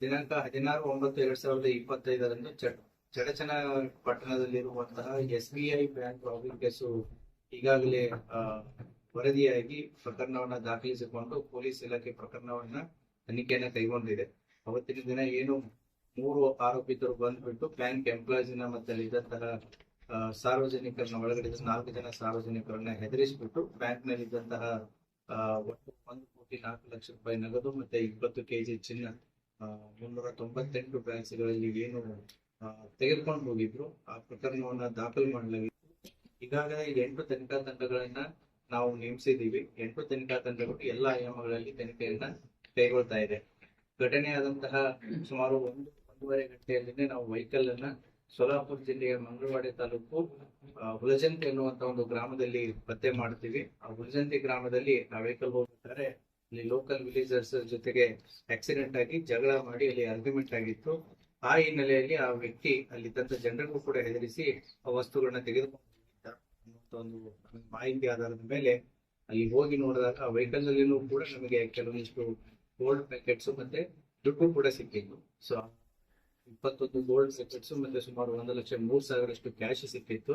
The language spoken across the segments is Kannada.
ದಿನಾಂಕ ಹದಿನಾರು ಒಂಬತ್ತು ಎರಡ್ ಸಾವಿರದ ಇಪ್ಪತ್ತೈದರಂದು ಚಡಚನ ಪಟ್ಟಣದಲ್ಲಿರುವಂತಹ S B I bank robbing case ಈಗಾಗಲೇ ವರದಿಯಾಗಿ ಪ್ರಕರಣವನ್ನ ದಾಖಲಿಸಿಕೊಂಡು ಪೊಲೀಸ್ ಇಲಾಖೆ ಪ್ರಕರಣವನ್ನ ತನಿಖೆಯನ್ನ ಕೈಗೊಂಡಿದೆ. ಅವತ್ತಿನ ದಿನ ಏನು ಮೂರು ಆರೋಪಿತರು ಬಂದ್ಬಿಟ್ಟು ಬ್ಯಾಂಕ್ ಎಂಪ್ಲಾಯೀಸ್ನ ಮತ್ತೆ ಇದ್ದಂತಹ ಸಾರ್ವಜನಿಕರನ್ನ ಒಳಗಡೆ ನಾಲ್ಕು ಜನ ಸಾರ್ವಜನಿಕರನ್ನ ಹೆದರಿಸಿಬಿಟ್ಟು ಬ್ಯಾಂಕ್ನಲ್ಲಿ ಇದ್ದಂತಹ ಒಟ್ಟು ಒಂದು ಕೋಟಿ ನಾಲ್ಕು ಲಕ್ಷ ರೂಪಾಯಿ ನಗದು ಮತ್ತೆ ಇಪ್ಪತ್ತು ಕೆಜಿ ಚಿನ್ನ ಮುನ್ನೂರ ತೊಂಬತ್ತೆಂಟು ಬ್ಯಾಗ್ಸ್ಗಳಲ್ಲಿ ಏನು ತೆಗೆದುಕೊಂಡು ಹೋಗಿದ್ರು ಆ ಪ್ರಕರಣವನ್ನ ದಾಖಲು ಮಾಡಲಾಗಿತ್ತು. ಈಗಾಗಲೇ ಎಂಟು ತನಿಖಾ ತಂಡಗಳನ್ನ ನಾವು ನೇಮಿಸಿದ್ದೀವಿ. ಎಂಟು ತನಿಖಾ ತಂಡಗಳು ಎಲ್ಲ ಆಯಾಮಗಳಲ್ಲಿ ತನಿಖೆಯನ್ನ ಕೈಗೊಳ್ತಾ ಇದೆ. ಘಟನೆಯಾದಂತಹ ಸುಮಾರು ಒಂದು, ಒಂದೂವರೆ ಗಂಟೆಯಲ್ಲಿನೇ ನಾವು ವೆಹಿಕಲ್ ಅನ್ನ ಸೋಲಾಪುರ ಜಿಲ್ಲೆಯ ಮಂಗಳವಾಡಿ ತಾಲೂಕು ಹುಲಜಂತಿ ಎನ್ನುವಂತ ಒಂದು ಗ್ರಾಮದಲ್ಲಿ ಪತ್ತೆ ಮಾಡ್ತೀವಿ. ಆ ಹುಲಜಂತಿ ಗ್ರಾಮದಲ್ಲಿ ಆ ವೆಹಿಕಲ್ ಹೋಗ್ಬೇಕಾದ್ರೆ ಇಲ್ಲಿ ಲೋಕಲ್ ವಿಲೇಜರ್ಸ್ ಜೊತೆಗೆ ಆಕ್ಸಿಡೆಂಟ್ ಆಗಿ ಜಗಳ ಮಾಡಿ ಅಲ್ಲಿ ಆರ್ಗ್ಯುಮೆಂಟ್ ಆಗಿತ್ತು. ಆ ಹಿನ್ನೆಲೆಯಲ್ಲಿ ಆ ವ್ಯಕ್ತಿ ಅಲ್ಲಿದ್ದಂತ ಜನರಿಗೂ ಕೂಡ ಹೆದರಿಸಿ ಆ ವಸ್ತುಗಳನ್ನ ತೆಗೆದುಕೊಂಡು ಒಂದು ಮಾಹಿತಿ ಆಧಾರದ ಮೇಲೆ ಅಲ್ಲಿ ಹೋಗಿ ನೋಡಿದಾಗ ಆ ವೆಹಿಕಲ್ ನಲ್ಲಿನೂ ಕೂಡ ನಮಗೆ ಕೆಲವೊಂದಿಷ್ಟು ಗೋಲ್ಡ್ ಪ್ಯಾಕೆಟ್ಸ್ ಮತ್ತೆ ದುಡ್ಡು ಕೂಡ ಸಿಕ್ಕಿತ್ತು. ಸೊ ಇಪ್ಪತ್ತೊಂದು ಗೋಲ್ಡ್ ಸೆಕ್ರೆಟ್ಸ್ ಮತ್ತೆ ಸುಮಾರು ಒಂದು ಲಕ್ಷ ಮೂರು ಸಾವಿರಷ್ಟು ಕ್ಯಾಶ್ ಸಿಕ್ಕಿತ್ತು.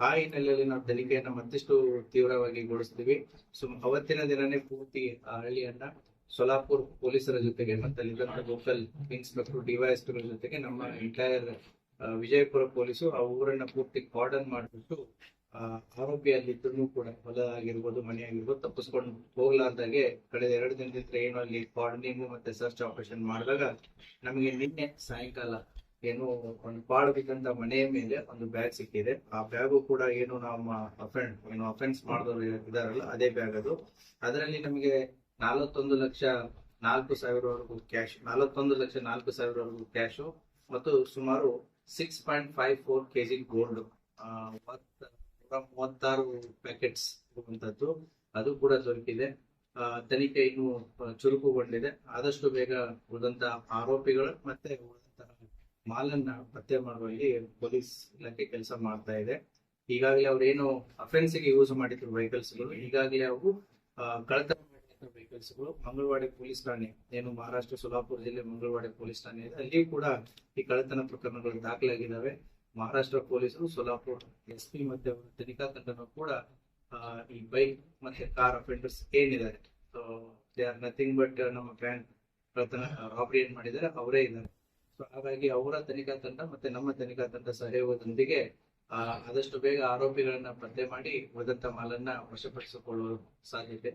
ಆ ಹಿನ್ನೆಲೆಯಲ್ಲಿ ನಾವು ತನಿಖೆಯನ್ನ ಮತ್ತಷ್ಟು ತೀವ್ರವಾಗಿ ಗೊಳಿಸ್ತೀವಿ ಸೊ, ಅವತ್ತಿನ ದಿನನೇ ಪೂರ್ತಿ ಆ ಹಳ್ಳಿಯನ್ನ ಸೊಲಾಪುರ್ ಪೊಲೀಸರ ಜೊತೆಗೆ ಮತ್ತೆ ಅಲ್ಲಿದ್ದಂತ ಲೋಕಲ್ ಇನ್ಸ್ಪೆಕ್ಟರ್ ಡಿವೈಎಸ್ಪಿ ಜೊತೆಗೆ ನಮ್ಮ ಎಂಟೈರ್ ವಿಜಯಪುರ ಪೊಲೀಸು ಆ ಊರನ್ನ ಪೂರ್ತಿ ಕಾರ್ಡನ್ ಮಾಡಿಬಿಟ್ಟು ಆ ಆರೋಪಿ ಅಲ್ಲಿದ್ದೂ ಕೂಡ ಹೊಲ ಆಗಿರ್ಬೋದು ಮನೆ ಆಗಿರ್ಬೋದು ತಪ್ಪಿಸ್ಕೊಂಡು ಹೋಗ್ಲಾರ್ದಾಗೆ ಕಳೆದ ಎರಡು ದಿನದಿಂದ ಏನು ಅಲ್ಲಿ ಕಾರ್ಡನಿಂಗ್ ಮತ್ತೆ ಸರ್ಚ್ ಆಪರೇಷನ್ ಮಾಡಿದಾಗ ನಮಗೆ ನಿನ್ನೆ ಸಾಯಂಕಾಲ ಏನು ಒಂದು ಪಾಳು ಬಿದ್ದಂತ ಮನೆಯ ಮೇಲೆ ಒಂದು ಬ್ಯಾಗ್ ಸಿಕ್ಕಿದೆ. ಆ ಬ್ಯಾಗು ಕೂಡ ಏನು ನಮ್ಮ ಅಫೆಂಡ್ ಏನು ಅಫೆನ್ಸ್ ಮಾಡಿದವರು ಇದಾರಲ್ಲ ಅದೇ ಬ್ಯಾಗ್ ಅದು. ಅದರಲ್ಲಿ ನಮಗೆ ನಲವತ್ತೊಂದು ಲಕ್ಷ ನಾಲ್ಕು ಸಾವಿರವರೆಗೂ ಕ್ಯಾಶ್ ನಲವತ್ತೊಂದು ಲಕ್ಷ ನಾಲ್ಕು ಸಾವಿರವರೆಗೂ ಕ್ಯಾಶು ಮತ್ತು ಸುಮಾರು six point five four kg gold ಮೂವತ್ತಾರು ಪ್ಯಾಕೆಟ್ಸ್ ಇರುವಂತದ್ದು. ಅದು ಕೂಡ ದೊರಕಿದೆ. ತನಿಖೆ ಇನ್ನು ಚುರುಕುಗೊಂಡಿದೆ. ಆದಷ್ಟು ಬೇಗ ಉಳಿದಂತಹ ಆರೋಪಿಗಳು ಮತ್ತೆ ಉಳಿದಂತಹ ಮಾಲನ್ನ ಪತ್ತೆ ಮಾಡುವಲ್ಲಿ ಪೊಲೀಸ್ ಇಲಾಖೆ ಕೆಲಸ ಮಾಡ್ತಾ ಇದೆ. ಈಗಾಗಲೇ ಅವ್ರೇನು ಅಫೆನ್ಸ್ಗೆ ಯೂಸ್ ಮಾಡಿದ್ರು ವೆಹಿಕಲ್ಸ್ಗಳು. ಈಗಾಗಲೇ ಅವು ಕಳೆದ ಕಳ್ಳತನ ಮಾಡಿದಂತ ವೆಹಿಕಲ್ಸ್ಗಳು. ಮಂಗಳವಾಡಿ ಪೊಲೀಸ್ ಠಾಣೆ, ಏನು ಮಹಾರಾಷ್ಟ್ರ, ಸೊಲಾಪುರ ಜಿಲ್ಲೆ ಮಂಗಳವಾಡಿ ಪೊಲೀಸ್ ಠಾಣೆ ಇದೆ. ಅಲ್ಲಿಯೂ ಕೂಡ ಈ ಕಳ್ಳತನ ಪ್ರಕರಣಗಳು ದಾಖಲಾಗಿದ್ದಾವೆ. ಮಹಾರಾಷ್ಟ್ರ ಪೊಲೀಸರು, ಸೋಲಾಪುರ ಎಸ್ ಪಿ ಮತ್ತೆ ತನಿಖಾ ತಂಡನೂ ಕೂಡ ಈ ಬೈಕ್ ಮತ್ತೆ ಕಾರ್ ಅಫೆಂಡರ್ಸ್ ಏನಿದ್ದಾರೆ. So they are nothing but ನಮ್ಮ ಬ್ಯಾಂಕ್ ರಾಬರಿ ಏನ್ ಮಾಡಿದ್ದಾರೆ, ಅವರೇ ಇದ್ದಾರೆ. ಸೊ ಹಾಗಾಗಿ ಅವರ ತನಿಖಾ ತಂಡ ಮತ್ತೆ ನಮ್ಮ ತನಿಖಾ ತಂಡ ಸಹಯೋಗದೊಂದಿಗೆ ಆದಷ್ಟು ಬೇಗ ಆರೋಪಿಗಳನ್ನ ಪತ್ತೆ ಮಾಡಿ ಉಳಿದಂತ ಮಾಲನ್ನ ವಶಪಡಿಸಿಕೊಳ್ಳುವ ಸಾಧ್ಯತೆ.